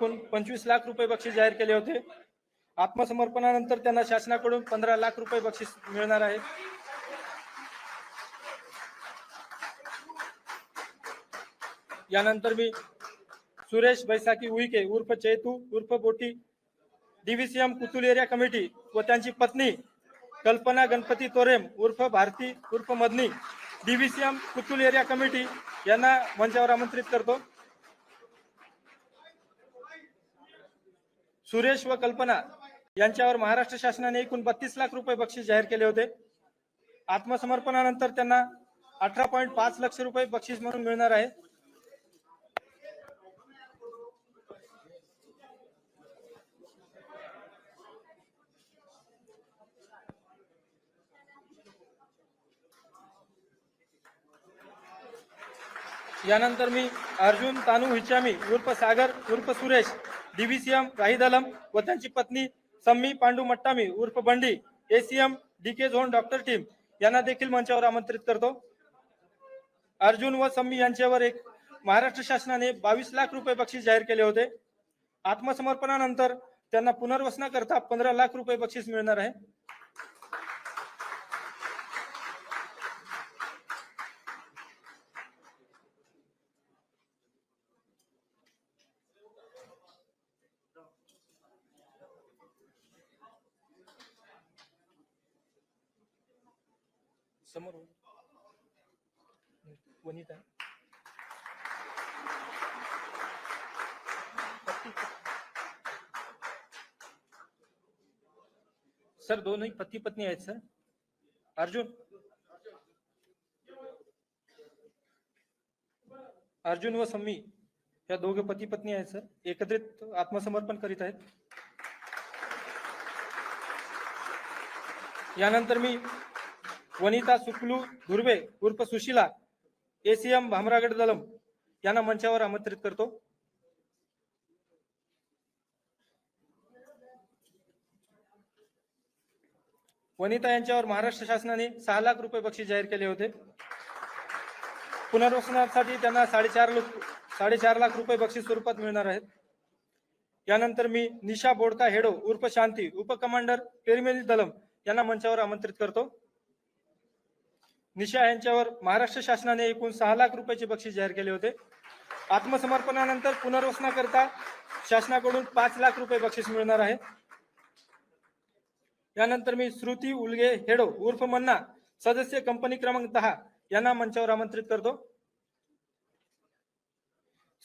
एकूण पंचवीस लाख रुपये बक्षीस जाहीर केले होते. आत्मसमर्पणानंतर त्यांना शासनाकडून पंधरा लाख रुपये बक्षीस मिळणार आहे. यानंतर मी सुरेश बैसाखी उईके उर्फ चेतू उर्फ बोटी डीव्हीसीएम कुतुल एरिया कमिटी व त्यांची पत्नी कल्पना गणपती तोरेम उर्फ भारती उर्फ Madani DVCM Kutul area committee यांना मंचावर आमंत्रित करतो. सुरेश व कल्पना यांच्यावर महाराष्ट्र शासनाने एकूण बत्तीस लाख रुपये बक्षीस जाहीर केले होते. आत्मसमर्पणानंतर त्यांना अठरा पॉईंट पाच लक्ष रुपये बक्षीस म्हणून मिळणार आहे. यानंतर मी अर्जुन तानू हिचामी उर्फ सागर उर्फ सुरेश डीव्हीसीएम राहिद आलम व त्यांची पत्नी सम्मी पांडू मट्टामी उर्फ Bandi ACM D K zone doctor team यांना देखील मंचावर आमंत्रित करतो. अर्जुन व सम्मी यांच्यावर एक महाराष्ट्र शासनाने बावीस लाख रुपये बक्षीस जाहीर केले होते. आत्मसमर्पणानंतर त्यांना पुनर्वसनाकरता पंधरा लाख रुपये बक्षीस मिळणार आहे. समोर हो. वनिता. सर दोनही पती पत्नी आहेत, सर. अर्जुन. अर्जुन व सम्मी, या दोघे पती पत्नी आहेत, सर. एकत्रित आत्मसमर्पण करीत आहेत. यानंतर मी वनिता सुकलू धुर्वे उर्फ सुशिला एसीएम भामरागड दलम यांना मंचावर आमंत्रित करतो. वनिता यांच्यावर महाराष्ट्र शासनाने सहा लाख रुपये बक्षीस जाहीर केले होते. पुनर्वसनासाठी त्यांना साडेचार साडेचार लाख रुपये बक्षीस स्वरूपात मिळणार आहेत. यानंतर मी निशा बोडका हेडो उर्फ शांती उपकमांडर पेरिमेली दलम यांना मंचावर आमंत्रित करतो. निशा यांच्यावर महाराष्ट्र शासनाने एकूण सहा लाख रुपयाचे बक्षीस जाहीर केले होते. आत्मसमर्पणानंतर पुनर्वसनाकरता शासनाकडून पाच लाख रुपये बक्षीस मिळणार आहे. यानंतर मी श्रुती उलगे हेडो उर्फ मन्ना सदस्य कंपनी क्रमांक दहा यांना मंचावर आमंत्रित करतो.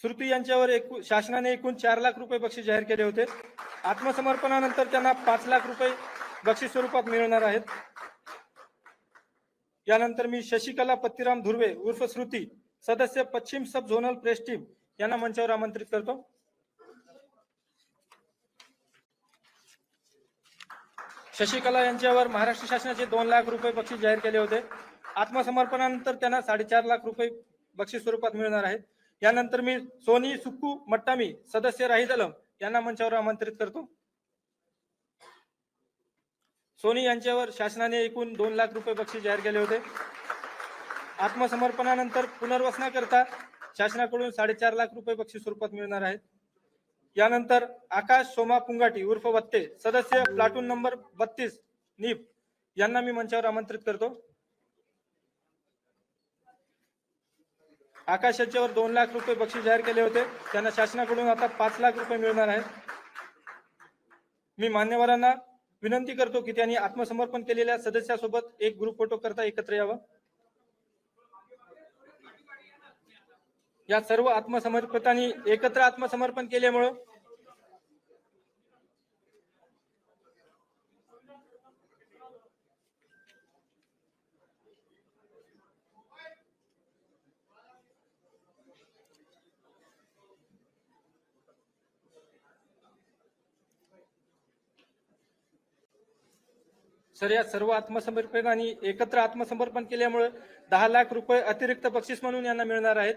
श्रुती यांच्यावर एकूण शासनाने एकूण चार लाख रुपये बक्षीस जाहीर केले होते. आत्मसमर्पणानंतर त्यांना पाच लाख रुपये बक्षीस स्वरूपात मिळणार आहेत. यानंतर मी शशिकला पत्तीराम धुर्वे उर्फ श्रुती सदस्य पश्चिम सब झोनल प्रेस टीम यांना मंचावर आमंत्रित करतो. शशिकला यांच्यावर महाराष्ट्र शासनाचे दोन लाख रुपये बक्षीस जाहीर केले होते. आत्मसमर्पणानंतर त्यांना साडेचार लाख रुपये बक्षीस स्वरूपात मिळणार आहेत यानंतर मी सोनी सुक्कू मट्टामी सदस्य राहिद अलम यांना मंचावर आमंत्रित करतो. सोनी यांच्यावर शासनाने एकूण दोन लाख रुपये बक्षीस जाहीर केले होते. आत्मसमर्पणानंतर पुनर्वसनाकरता शासनाकडून साडेचार लाख रुपये बक्षीस स्वरूपात मिळणार आहेत. यानंतर आकाश सोमा पुंगाटी उर्फ वत्ते सदस्य प्लाटून नंबर बत्तीस नीप यांना मी मंचावर आमंत्रित करतो. आकाश यांच्यावर दोन लाख रुपये बक्षीस जाहीर केले होते. त्यांना शासनाकडून आता पाच लाख रुपये मिळणार आहेत. मी मान्यवरांना विनंती करतो की त्यांनी आत्मसमर्पण केलेल्या सदस्यासोबत एक ग्रुप फोटो करता एकत्र यावं. या सर्व आत्मसमर्पितांनी एकत्र आत्मसमर्पण केल्यामुळं सर या सर्व आत्मसमर्पकांनी एकत्र आत्मसमर्पण केल्यामुळे दहा लाख रुपये अतिरिक्त बक्षीस म्हणून यांना मिळणार आहेत.